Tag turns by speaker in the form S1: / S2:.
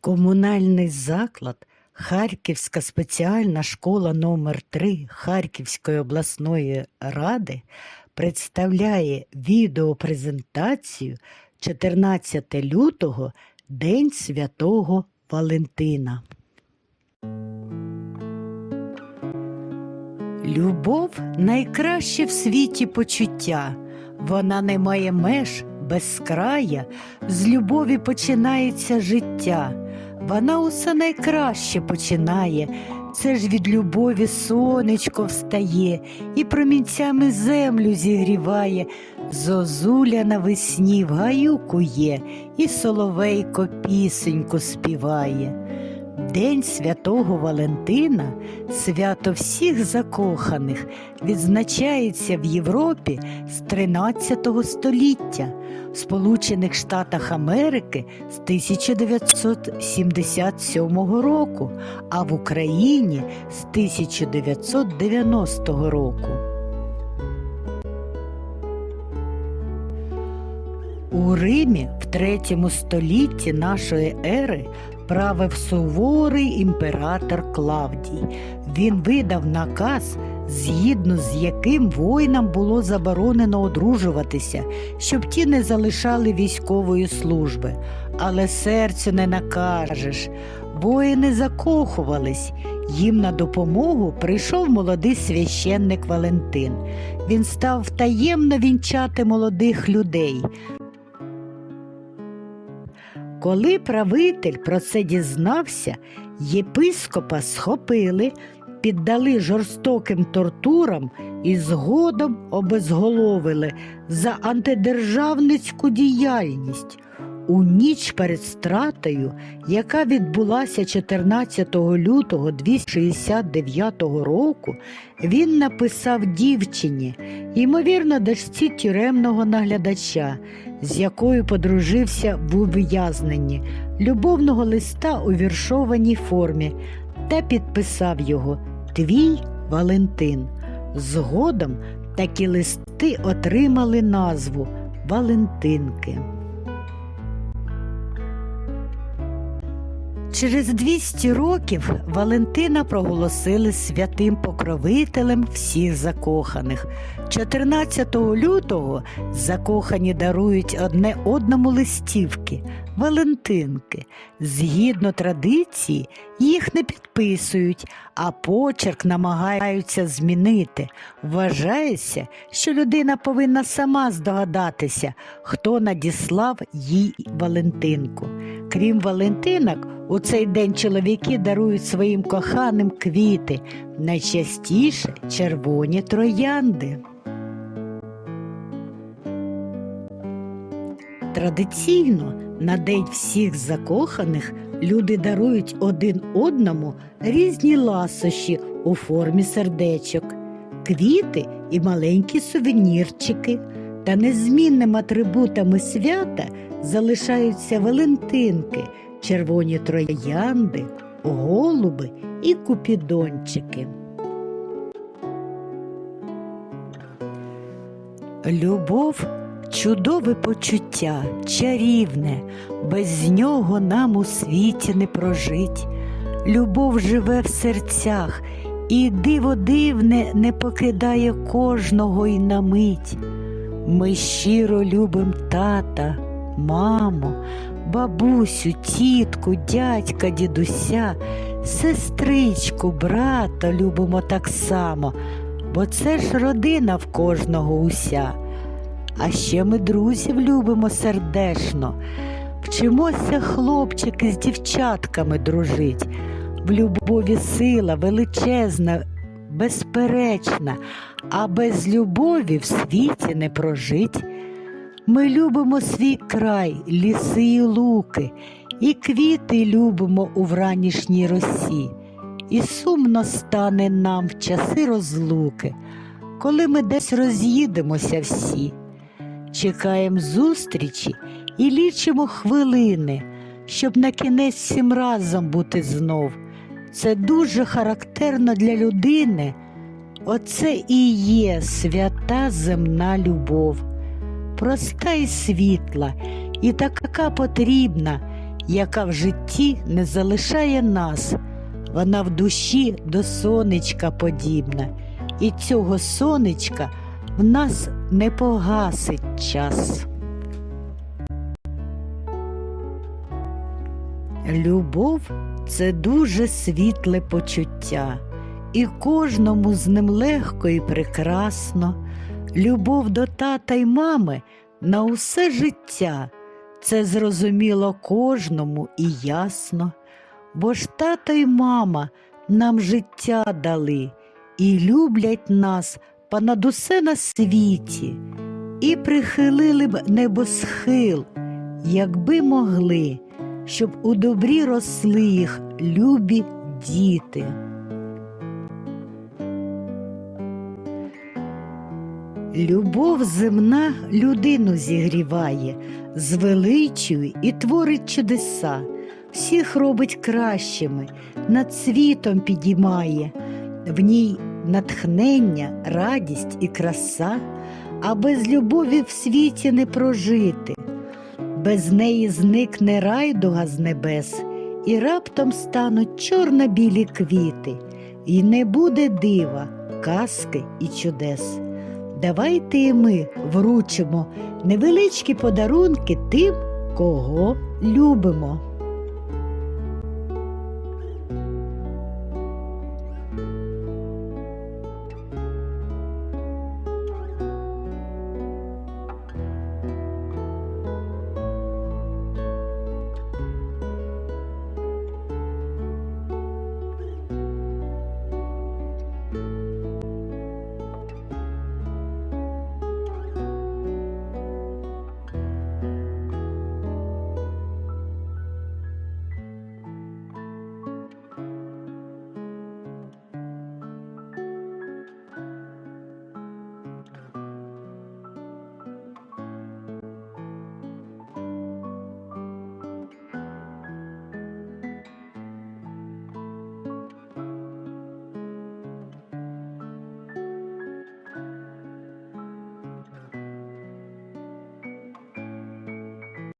S1: Комунальний заклад Харківська спеціальна школа номер 3 Харківської обласної ради представляє відеопрезентацію 14 лютого День Святого Валентина. Любов найкраще в світі почуття. Вона не має меж безкрая, з любові починається життя. Вона усе найкраще починає. Це ж від любові сонечко встає і промінцями землю зігріває. Зозуля навесні в гаю кує, і соловейко пісеньку співає. День святого Валентина, свято всіх закоханих, відзначається в Європі з 13 століття, в Сполучених Штатах Америки з 1977 року, а в Україні з 1990 року. У Римі в третьому столітті нашої ери правив суворий імператор Клавдій. Він видав наказ, згідно з яким воїнам було заборонено одружуватися, щоб ті не залишали військової служби. Але серцю не накажеш. Воїни закохувались. Їм на допомогу прийшов молодий священник Валентин. Він став таємно вінчати молодих людей. Коли правитель про це дізнався, єпископа схопили, піддали жорстоким тортурам і згодом обезголовили за антидержавницьку діяльність. У ніч перед стратою, яка відбулася 14 лютого 269 року, він написав дівчині, ймовірно, дочці тюремного наглядача, з якою подружився в ув'язненні, любовного листа у віршованій формі та підписав його Твій Валентин. Згодом такі листи отримали назву Валентинки. Через 200 років Валентина проголосили святим покровителем всіх закоханих. 14 лютого закохані дарують одне одному листівки, Валентинки. Згідно традиції, їх не підписують, а почерк намагаються змінити. Вважається, що людина повинна сама здогадатися, хто надіслав їй Валентинку. Крім Валентинок, у цей день чоловіки дарують своїм коханим квіти, найчастіше червоні троянди. Традиційно на День всіх закоханих люди дарують один одному різні ласощі у формі сердечок, квіти і маленькі сувенірчики. Та незмінними атрибутами свята залишаються валентинки, червоні троянди, голуби і купідончики. Любов чудове почуття, чарівне, без нього нам у світі не прожить. Любов живе в серцях, і диво дивне не покидає кожного й на мить. Ми щиро любим тата, маму, бабусю, тітку, дядька, дідуся, сестричку, брата любимо так само, бо це ж родина в кожного уся. А ще ми друзів любимо сердечно, вчимося хлопчики з дівчатками дружить. В любові сила величезна, безперечна, а без любові в світі не прожить. Ми любимо свій край, ліси і луки, і квіти любимо у вранішній росі, і сумно стане нам в часи розлуки, коли ми десь роз'їдемося всі. Чекаємо зустрічі і лічимо хвилини, щоб на кінець всім разом бути знов. Це дуже характерно для людини. Оце і є свята земна любов, проста і світла, і така потрібна, яка в житті не залишає нас. Вона в душі до сонечка подібна, і цього сонечка в нас не погасить час. Любов це дуже світле почуття, і кожному з ним легко і прекрасно. Любов до тата й мами на усе життя. Це зрозуміло кожному і ясно, бо ж тато й мама нам життя дали і люблять нас понад усе на світі, і прихилили б небосхил, якби могли, щоб у добрі росли їх любі діти. Любов земна людину зігріває, звеличує і творить чудеса, всіх робить кращими, над світом підіймає, в ній натхнення, радість і краса, а без любові в світі не прожити, без неї зникне райдуга з небес, і раптом стануть чорно-білі квіти, і не буде дива, казки і чудес. Давайте і ми вручимо невеличкі подарунки тим, кого любимо.